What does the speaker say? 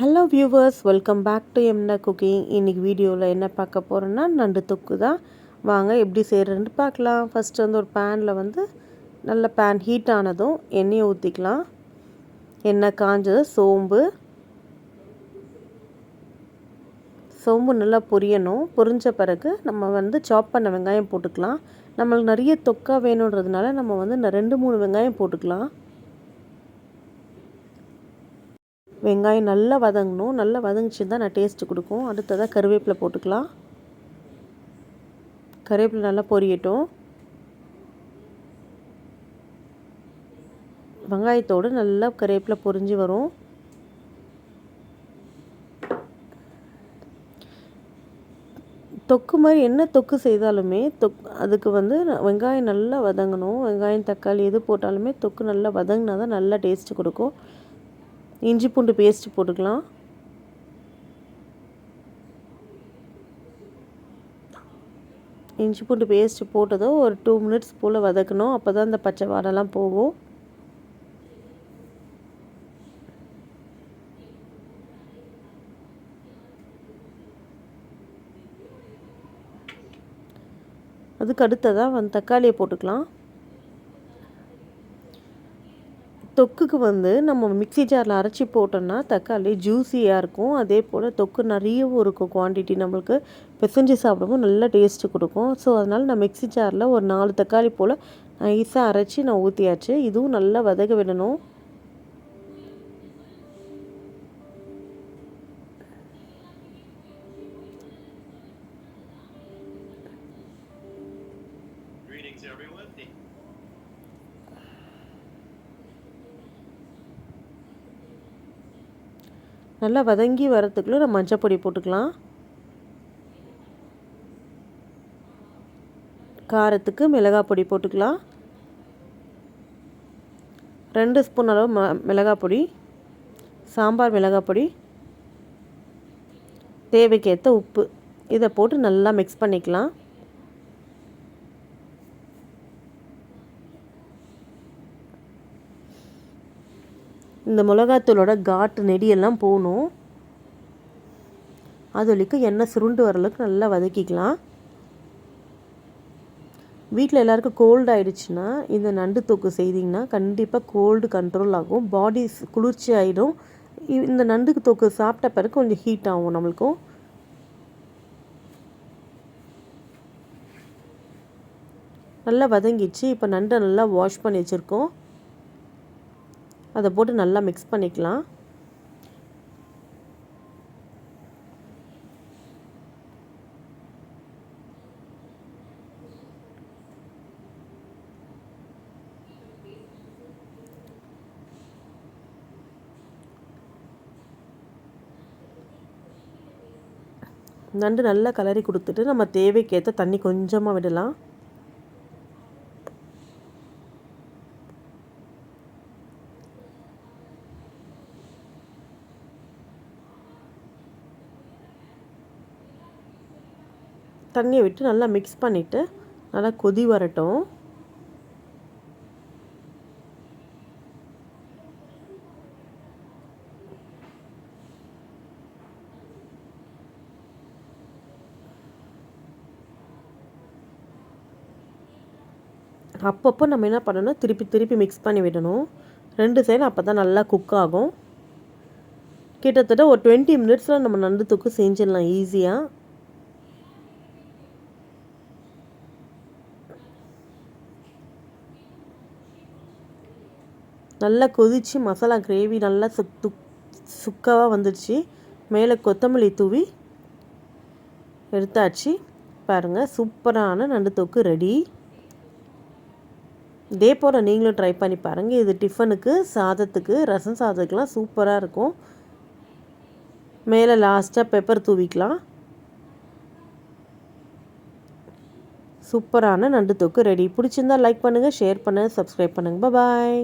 Hello viewers welcome back to எம்னா cooking இன்றைக்கி வீடியோவில் என்ன பார்க்க போகிறோன்னா நண்டு தொக்கு தான். வாங்க எப்படி செய்கிறன்னு பார்க்கலாம். ஃபஸ்ட்டு வந்து ஒரு பேனில் வந்து நல்ல பேன் ஹீட் ஆனதும் எண்ணெயை ஊற்றிக்கலாம் எண்ணெய் காஞ்சது சோம்பு. சோம்பு நல்லா பொரியணும். பொரிஞ்ச பிறகு நம்ம வந்து சாப் பண்ண வெங்காயம் போட்டுக்கலாம். நம்மளுக்கு நிறைய தொக்கா வேணுன்றதுனால நம்ம வந்து ரெண்டு மூணு வெங்காயம் போட்டுக்கலாம். வெங்காயம் நல்லா வதங்கணும். நல்லா வதங்கிச்சு தான் நான் டேஸ்ட்டு கொடுக்கும். அடுத்ததாக கருவேப்பிலை போட்டுக்கலாம். கருவேப்பிலை நல்லா பொரியட்டும். வெங்காயத்தோடு நல்லா கருவேப்பிலை பொரிஞ்சு வரும். தொக்கு மாதிரி என்ன தொக்கு செய்தாலுமே தொக் அதுக்கு வந்து வெங்காயம் நல்லா வதங்கணும். வெங்காயம் தக்காளி எது போட்டாலுமே தொக்கு நல்லா வதங்கினா தான் நல்லா டேஸ்ட்டு கொடுக்கும். இஞ்சி பூண்டு பேஸ்ட்டு போட்டுக்கலாம். இஞ்சி பூண்டு பேஸ்ட்டு போட்டதும் ஒரு டூ மினிட்ஸ் போல் வதக்கணும். அப்போ தான் இந்த பச்சை வாடெல்லாம் போகும். அதுக்கு அடுத்ததாக வந்து தக்காளியை போட்டுக்கலாம். தொக்குக்கு வந்து நம்ம மிக்சி ஜாரில் அரைச்சி போட்டோம்னா தக்காளி ஜூஸியாக இருக்கும். அதே போல் தொக்கு நிறையவும் இருக்கும் குவான்டிட்டி நம்மளுக்கு பிசைஞ்சு சாப்பிடும்போது நல்லா டேஸ்ட்டு கொடுக்கும். ஸோ அதனால் நான் மிக்சி ஜாரில் ஒரு நாலு தக்காளி போல் நைஸாக அரைச்சி நான் ஊற்றியாச்சு இதுவும் நல்லா வதக விடணும். நல்லா வதங்கி வரத்துக்குள்ளே நம்ம மஞ்சள் பொடி போட்டுக்கலாம். காரத்துக்கு மிளகாய் பொடி போட்டுக்கலாம். ரெண்டு ஸ்பூன் அளவு ம மிளகாய் பொடி சாம்பார் மிளகாய் பொடி தேவைக்கேற்ற உப்பு. இதை போட்டு நல்லா மிக்ஸ் பண்ணிக்கலாம். இந்த மிளகாத்தூளோட காட்டு நெடியெல்லாம் போகணும். அது வரைக்கும் எண்ணெய் சுருண்டு வரளவுக்கு நல்லா வதக்கிக்கலாம். வீட்டில் எல்லாருக்கும் கோல்டு ஆகிடுச்சுன்னா இந்த நண்டு தொக்கு செய்திங்கன்னா கண்டிப்பாக கோல்டு கண்ட்ரோல் ஆகும். பாடி குளிர்ச்சி ஆகிடும் இந்த நண்டுக்கு தொக்கு சாப்பிட்ட பிறகு கொஞ்சம் ஹீட் ஆகும் நம்மளுக்கும். நல்லா வதங்கிச்சு இப்போ நண்டை நல்லா வாஷ் பண்ணி வச்சுருக்கோம். அதை போட்டு நல்லா மிக்ஸ் பண்ணிக்கலாம். நண்டு நல்லா கலரி கொடுத்துட்டு நம்ம தேவைக்கேற்ற தண்ணி கொஞ்சமாக விடலாம். தண்ணியை விட்டு நல்லா மிக்ஸ் பண்ணிவிட்டு நல்லா கொதி வரட்டும். அப்பப்போ நம்ம என்ன பண்ணணும்? திருப்பி திருப்பி மிக்ஸ் பண்ணி விடணும். ரெண்டு சைடும் அப்போ தான் நல்லா குக் ஆகும். கிட்டத்தட்ட ஒரு டுவெண்ட்டி மினிட்ஸில் நம்ம நண்டு தூக்கு செஞ்சிடலாம் ஈஸியாக நல்லா கொதித்து மசாலா கிரேவி நல்லா சுக் சுக்காவாக வந்துடுச்சு. மேலே கொத்தமல்லி தூவி எடுத்தாச்சு. பாருங்கள் சூப்பரான நண்டு தொக்கு ரெடி இதே போல் நீங்களும் ட்ரை பண்ணி பாருங்கள் இது டிஃபனுக்கு சாதத்துக்கு ரசம் சாதத்துக்கெலாம் சூப்பராக இருக்கும். மேலே லாஸ்ட்டாக பெப்பர் தூவிக்கலாம். சூப்பரான நண்டு தொக்கு ரெடி பிடிச்சிருந்தால் லைக் பண்ணுங்கள் ஷேர் பண்ணுங்கள் சப்ஸ்கிரைப் பண்ணுங்கள் பாய்